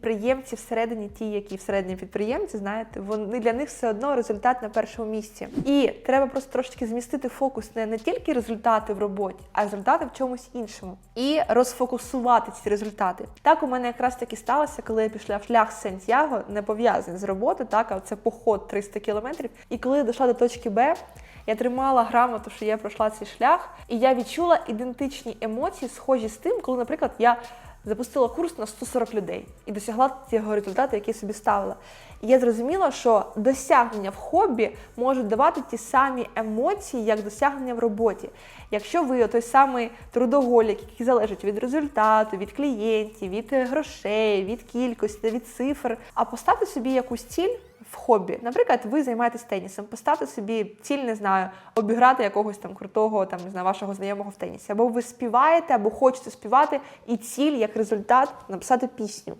підприємці всередині, ті, які всередині підприємці, знаєте, вони для них все одно результат на першому місці. І треба просто трошки змістити фокус не, не тільки результати в роботі, а результати в чомусь іншому. І розфокусувати ці результати. Так у мене якраз таки сталося, коли я пішла в шлях Сантьяго, не пов'язаний з роботи, так, а це поход 300 кілометрів. І коли я дійшла до точки Б, я тримала грамоту, що я пройшла цей шлях, і я відчула ідентичні емоції, схожі з тим, коли, наприклад, я запустила курс на 140 людей і досягла цього результату, який собі ставила. І я зрозуміла, що досягнення в хобі можуть давати ті самі емоції, як досягнення в роботі. Якщо ви той самий трудоголік, який залежить від результату, від клієнтів, від грошей, від кількості, від цифр, а поставте собі якусь ціль в хобі. Наприклад, ви займаєтесь тенісом, поставте собі ціль, не знаю, обіграти якогось там крутого, там не знаю, вашого знайомого в тенісі. Або ви співаєте, або хочете співати, і ціль як результат написати пісню.